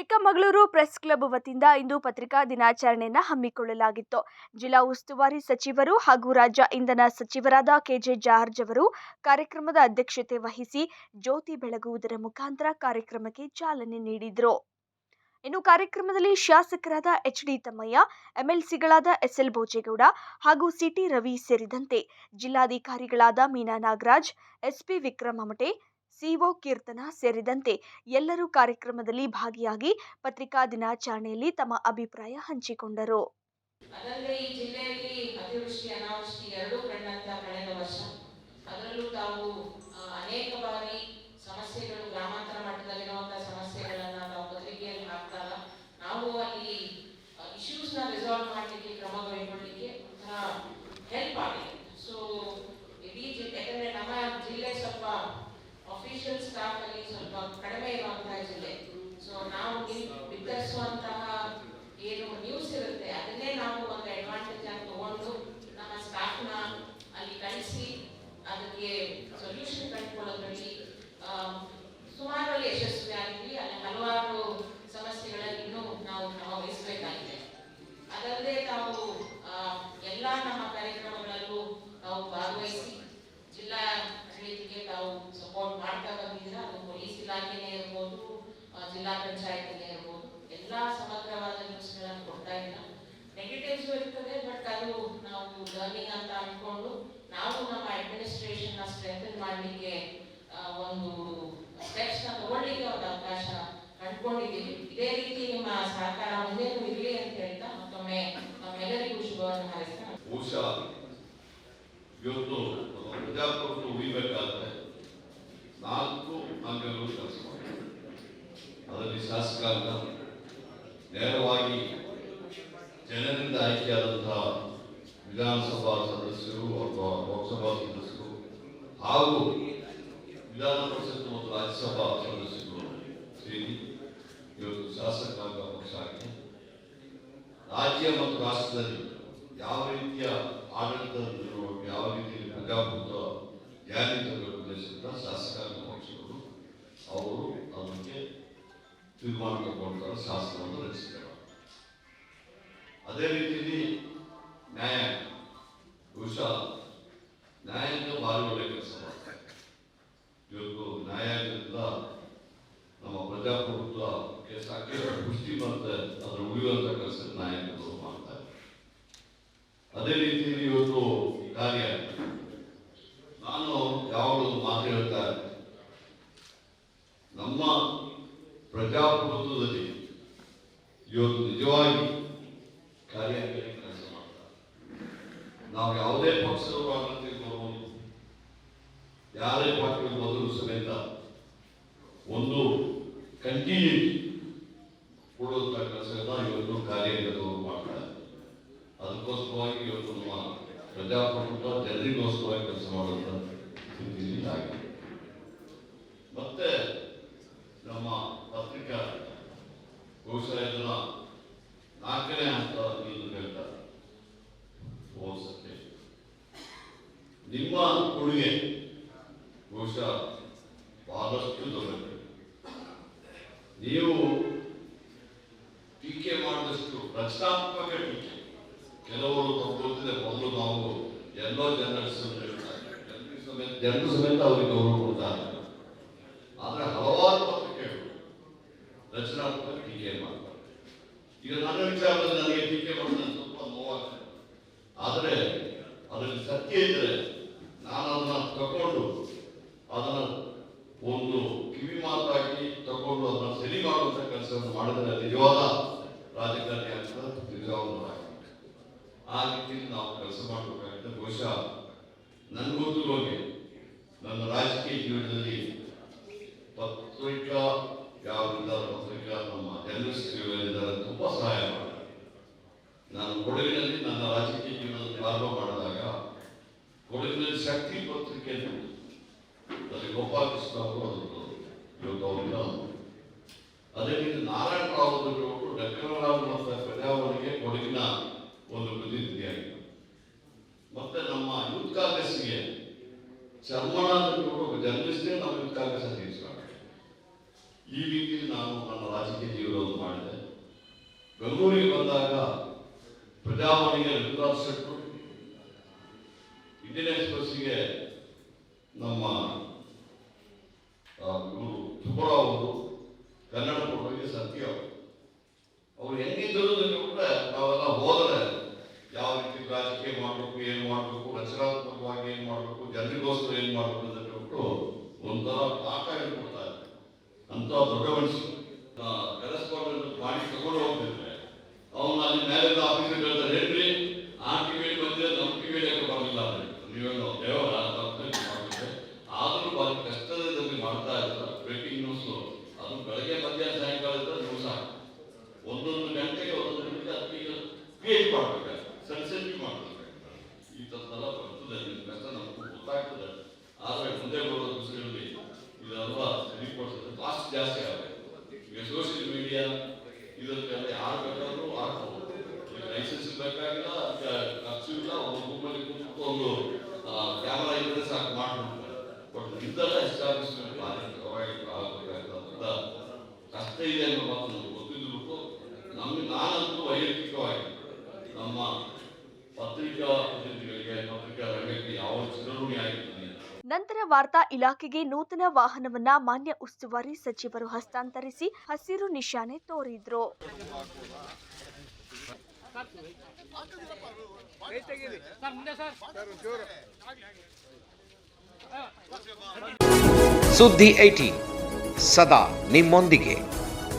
Chikkamagaluru press club ವತಿಯಿಂದ ಇಂದು ಪತ್ರಿಕಾ ದಿನಾಚರಣೆಯನ್ನು ಹಮ್ಮಿಕೊಳ್ಳಲಾಗಿತ್ತು. ಜಿಲ್ಲಾ ಉಸ್ತುವಾರಿ ಸಚಿವರು ಹಾಗೂ ರಾಜ್ಯ ಇಂಧನ ಸಚಿವರಾದ ಕೆಜೆ ಜಾರ್ಜ್ ಅವರು ಕಾರ್ಯಕ್ರಮದ ಅಧ್ಯಕ್ಷತೆ ವಹಿಸಿ ಜ್ಯೋತಿ ಬೆಳಗುವುದರ ಮುಖಾಂತರ ಕಾರ್ಯಕ್ರಮಕ್ಕೆ ಚಾಲನೆ ನೀಡಿದರು. ಇನ್ನು ಕಾರ್ಯಕ್ರಮದಲ್ಲಿ ಶಾಸಕರಾದ ಎಚ್ ಡಿ ತಮ್ಮಯ್ಯ, ಎಂಎಲ್ಸಿಗಳಾದ ಎಸ್ಎಲ್ ಭೋಜೇಗೌಡ ಹಾಗೂ ಸಿಟಿ ರವಿ ಸೇರಿದಂತೆ ಜಿಲ್ಲಾಧಿಕಾರಿಗಳಾದ ಮೀನಾ ನಾಗರಾಜ್ ಎಸ್ಪಿ ವಿಕ್ರಮ ಮಮಟೆ ಸಿಒ ಕೀರ್ತನ ಸೇರಿದಂತೆ ಎಲ್ಲರೂ ಕಾರ್ಯಕ್ರಮದಲ್ಲಿ ಭಾಗಿಯಾಗಿ ಪತ್ರಿಕಾ ದಿನಾಚರಣೆಯಲ್ಲಿ ತಮ್ಮ ಅಭಿಪ್ರಾಯ ಹಂಚಿಕೊಂಡರು. ಅದಲ್ಲದೆ ಈ ಜಿಲ್ಲೆಯಲ್ಲಿ ಅತಿವೃಷ್ಟಿ ಅನಾವೃಷ್ಟಿ ಎರಡೂ ಕಂಡಂತ ಇರ್ಬೋದು ಜಿಲ್ಲಾ ಪಂಚಾಯಿತಿ ಇರ್ಬೋದು, ಎಲ್ಲ ಸಮಗ್ರವಾದ ನ್ಯೂಸ್ಗಳನ್ನು ಕೊಡ್ತಾ ಇಲ್ಲ. ನೆಗೆಟಿವ್ಸ್ ಇರ್ತದೆ ಬಟ್ ಅದು ನಾವು ಲರ್ನಿಂಗ್ ಅಂತ ಅನ್ಕೊಂಡು, ನಾವು ನಮ್ಮ ಅಡ್ಮಿನಿಸ್ಟ್ರೇಷನ್ ಸ್ಟ್ರೆಂಥನ್ ಮಾಡಲಿಕ್ಕೆ ಒಂದು ಸ್ಟೆಪ್ಸ್ನ ತಗೊಳ್ಳಿಕ್ಕೆ ಒಂದು ಅವಕಾಶ ಕಂಡುಕೊಂಡಿದ್ದೀವಿ ಇದೇ ರೀತಿ ನಿಮ್ಮ ಸಹಕಾರ ಮುಂದೇನು ಇರಲಿ ಅಂತ ಹೇಳ್ತಾ ಮತ್ತೊಮ್ಮೆ ನಮ್ಮೆಲ್ಲರಿಗೂ ಶುಭವನ್ನು ಹಾರೈಸ್ತಾ ಬಹುಶಃ ಇವತ್ತು ನಮ್ಮ ಪ್ರಜಾಪ್ರಭುತ್ವ ಉಳಿಬೇಕಾದ್ರೆ ನಾಲ್ಕು ಅಂಗಗಳು ಕೆಲಸ ಮಾಡಿ ಅದರಲ್ಲಿ ಶಾಸಕಾಂಗ ನೇರವಾಗಿ ಜನರಿಂದ ಆಯ್ಕೆಯಾದಂತಹ ವಿಧಾನಸಭಾ ಸದಸ್ಯರು ಅಥವಾ ಲೋಕಸಭಾ ಸದಸ್ಯರು ಹಾಗೂ ವಿಧಾನ ಪರಿಷತ್ ಮತ್ತು ರಾಜ್ಯಸಭಾ ಸದಸ್ಯರು ಸೇರಿ ಇವತ್ತು ಶಾಸಕಾಂಗ ಪಕ್ಷ ಆಗಿದೆ ರಾಜ್ಯ ಮತ್ತು ರಾಷ್ಟ್ರದಲ್ಲಿ ಯಾವ ರೀತಿಯ ಆಡಳಿತ ಯಾವ ರೀತಿಯ ಪ್ರಜಾಪ್ರಭುತ್ವ ಜಾರಿಗೆ ತರಬೇಕು ಶಾಸಕಾಂಗ ಪಕ್ಷಗಳು ಅವರು ಅದಕ್ಕೆ ತೀರ್ಮಾನ ಶಾಸ್ತ್ರವನ್ನು ರಚಿಸಿದ್ದಾರೆ ಅದೇ ರೀತಿಯಲ್ಲಿ ನ್ಯಾಯ. ಬಹುಶಃ ನ್ಯಾಯಾಂಗ ಭಾರಿ ಒಳ್ಳೆ ಕೆಲಸ ಮಾಡ್ತಾರೆ. ಇವತ್ತು ನ್ಯಾಯಾಂಗದಿಂದ ನಮ್ಮ ಪ್ರಜಾಪ್ರಭುತ್ವಕ್ಕೆ ಸಾಕಷ್ಟು ಪುಷ್ಟಿ ಮತ್ತೆ ಅದರ ಉಳಿಯುವಂತ ಕೆಲಸ ನ್ಯಾಯಾಂಗಗಳು ಮಾಡ್ತಾರೆ ಅದೇ ರೀತಿಯಲ್ಲಿ ಇವತ್ತು ಕಾರ್ಯ. ನಾನು ಯಾವಾಗಲೂ ಮಾತು ಹೇಳ್ತಾ ನಮ್ಮ ಪ್ರಜಾಪ್ರಭುತ್ವದಲ್ಲಿ ಇವತ್ತು ನಿಜವಾಗಿ ಕಾರ್ಯಾಂಗದಲ್ಲಿ ಕೆಲಸ ಮಾಡ್ತಾರೆ. ನಾವು ಯಾವುದೇ ಪಕ್ಷದವರು ಆಗಂತ ಕೊಡಬಹುದು ಯಾರೇ ಪಾರ್ಟಿ ಮೊದಲು ಸಮೇತ ಒಂದು ಕಂಟಿನ್ಯೂಟಿ ಕೊಡುವಂತ ಕೆಲಸಗಳನ್ನ ಇವತ್ತು ಕಾರ್ಯನಿರತವರು ಮಾಡ್ತಾರೆ. ಅದಕ್ಕೋಸ್ಕರವಾಗಿ ಇವತ್ತು ನಮ್ಮ ಪ್ರಜಾಪ್ರಭುತ್ವ ಜನರಿಗೋಸ್ಕರವಾಗಿ ಕೆಲಸ ಮಾಡುವಂತ ಸ್ಥಿತಿಯಲ್ಲಿ ಆಗಿದೆ ಮತ್ತೆ ನಮ್ಮ ಪತ್ರಿಕಾ ಬಹುಶಃ ಇದನ್ನ ನಾಲ್ಕನೇ ಹಂತ ಎಂದು ಹೇಳ್ತಾರೆ. ಓದಿಸಕ್ಕೆ ನಿಮ್ಮ ಕೊಡುಗೆ ಬಹುಶಃ ಬಹಳಷ್ಟು ದೊಡ್ಡದು ನೀವು ಟೀಕೆ ಮಾಡಿದಷ್ಟು ರಚನಾತ್ಮಕ ಟೀಕೆ. ಕೆಲವರು ತಪ್ಪುತ್ತಿದೆ ಮೊದಲು ನಾವು ಎಲ್ಲೋ ಹೇಳ್ತಾರೆ. ಜನರಿಗೆ ಸಮೇತ ಜನರು ಸಮೇತ ಅವರಿಗೆ ಗೌರವ ಕೊಡ್ತಾರೆ. ಆದ್ರೆ ರಚನಾತ್ಮಕ ಟೀಕೆ ಮಾಡ್ತಾರೆ ಈಗ ನನ್ನ ವಿಚಾರದಲ್ಲಿ ನನಗೆ ಟೀಕೆ ಮಾಡಿದ್ರೆ ಸ್ವಲ್ಪ ನೋವಾಗ್ತದೆ. ಆದರೆ, ಅದರಲ್ಲಿ ಸತ್ಯ ಇದ್ದರೆ ನಾನು ಅದನ್ನ ತಗೊಂಡು ಅದನ್ನು ಒಂದು ಕಿವಿ ಮಾತಾಗಿ ತಗೊಂಡು ಅದನ್ನ ಸರಿ ಮಾಡುವಂತ ಕೆಲಸವನ್ನು ಮಾಡಿದ್ರೆ ನಿಜವಾದ ರಾಜಕಾರಣಿ ಆಗ್ತದೆ, ನಿಜವಾದ ಆ ರೀತಿಯಲ್ಲಿ ನಾವು ಕೆಲಸ ಮಾಡಬೇಕಾಗುತ್ತೆ. ಬಹುಶಃ ನನಗೂ ಹೋಗಿ ನನ್ನ ರಾಜಕೀಯ ಜೀವನದಲ್ಲಿ ಪತ್ರಿಕಾ ಯಾವಿದ್ದಾರೆ ಪತ್ರಿಕಾ ನಮ್ಮ ಜರ್ನಲಿಸ್ಟ್ ಇದ್ದಾರೆ ತುಂಬಾ ಸಹಾಯ ಮಾಡಿದ್ದಾರೆ ನಾನು ಕೊಡಗಿನಲ್ಲಿ ನನ್ನ ರಾಜಕೀಯ ಜೀವನ ಪ್ರಾರಂಭ ಮಾಡಿದಾಗ ಕೊಡಗಿನಲ್ಲಿ ಶಕ್ತಿ ಪತ್ರಿಕೆಯನ್ನು. ಅಲ್ಲಿ ಗೋಪಾಲಕೃಷ್ಣ ಅವರು ಅದನ್ನು ಇವತ್ತು ಅವರಿಂದ ಅದೇ ರೀತಿ ನಾರಾಯಣ ರಾವ್ ಅವರು ಡಕ್ಕನರಾವ್ ಮತ್ತು ಪ್ರಜಾವಣಿಗೆ ಕೊಡಗಿನ ಒಂದು ಪ್ರತಿನಿಧಿಯಾಗಿದ್ದರು ಮತ್ತೆ ನಮ್ಮ ಯೂತ್ ಕಾಂಗ್ರೆಸ್ಗೆ ಒಬ್ಬ ಜರ್ನಲಿಸ್ಟೇ ನಮ್ಮ ಯೂತ್ ಕಾಂಗ್ರೆಸ್ ಅಧ್ಯಕ್ಷರಾಗಿದ್ದಾರೆ ಈ ರೀತಿ ನಾನು ನನ್ನ ರಾಜಕೀಯ ಜೀವನವನ್ನು ಮಾಡಿದೆ ಬೆಂಗಳೂರಿಗೆ ಬಂದಾಗ ಪ್ರಜಾವಣಿಗೆ ಋತುರಾಜ್ ಶೆಟ್ಟರು ಇಂಡಿಯನ್ ಎಕ್ಸ್ಪ್ರೆಸ್ಗೆ ನಮ್ಮ ಗುರು ತ್ರಿಪುರ ಅವರು ಕನ್ನಡ ಪುಟಕ್ಕೆ ಸತ್ಯ ಅವರು. ಹೆಂಗಿದ್ದರು ಕೂಡ ನಾವೆಲ್ಲ ಹೋದರೆ ಯಾವ ರೀತಿ ರಾಜಕೀಯ ಮಾಡಬೇಕು, ಏನು ಮಾಡಬೇಕು, ರಚನಾತ್ಮಕವಾಗಿ ಏನು ಮಾಡಬೇಕು, ಜನರಿಗೋಸ್ಕರ ಏನು ಮಾಡಬೇಕು ಅಂತ ಹೇಳ್ಬಿಟ್ಟು ಒಂಥರ ಪಾಠ ಹೇಳ್ಕೊಡ್ತಾರೆ ಅಂತ ದೊಡ್ಡ ಮನುಷ್ಯ. ಕರೆಸ್ಪಾಂಡೆಂಟ್ ಮಾಡಿ ತಗೊಂಡು ಹೋಗ್ತಿದ್ರೆ. ಅವನು ಅಲ್ಲಿ ಮೇಲೆ ಆಫೀಸರ್ ಹೇಳ್ತಾರೆ ಹೇಳ್ರಿ ಆದರೆ ಮುಂದೆ ಬರುವ ದಿವಸಗಳಲ್ಲಿ ಇದೆಲ್ಲ ರಿಪೋರ್ಟ್ಸ್ ಕಾಸ್ಟ್ ಜಾಸ್ತಿ ಆಗಬೇಕು ಈಗ ಸೋಷಿಯಲ್ ಮೀಡಿಯಾ ಇದಕ್ಕೆಲ್ಲ ಯಾರು ಬೇಕಾದರೂ ಆಡ್ಬೋದು ಲೈಸೆನ್ಸ್ ಬೇಕಾಗಿಲ್ಲ ಖರ್ಚು ಇಲ್ಲ, ಒಂದು ರೂಮಲ್ಲಿ ಕೂತ್ಕೊಂಡು ಒಂದು ಕ್ಯಾಮರಾ ಇದ್ರೆ ಸಾಕು ಮಾಡ್ಬಿಡ್ತಾರೆ ಬಟ್ ಇದೆಲ್ಲ ಎಸ್ಟಾಬ್ಲಿಷ್ಮೆಂಟ್ ಆಗಬೇಕಾಗ್ತದ ಕಷ್ಟ ಇದೆ ಅನ್ನೋ ಮಾತು ನಮ್ಗೆ ನಮ್ಗೆ ನಾನಂತೂ ವೈಯಕ್ತಿಕವಾಗಿ ನಮ್ಮ ಪತ್ರಿಕಾ ಪ್ರತಿನಿಧಿಗಳಿಗೆ ಪತ್ರಿಕಾ ರಂಗಕ್ಕೆ ಯಾವ ಚಿರಋಣಿ ಆಗಿರ್ತೀನಿ ನಂತರ ವಾರ್ತಾ ಇಲಾಖೆಗೆ ನೂತನ ವಾಹನವನ್ನ ಮಾನ್ಯ ಉಸ್ತುವಾರಿ ಸಚಿವರು ಹಸ್ತಾಂತರಿಸಿ ಹಸಿರು ನಿಶಾನೆ ತೋರಿದ್ರು. ಸುದ್ದಿ ಏಟಿ ಸದಾ ನಿಮ್ಮೊಂದಿಗೆ.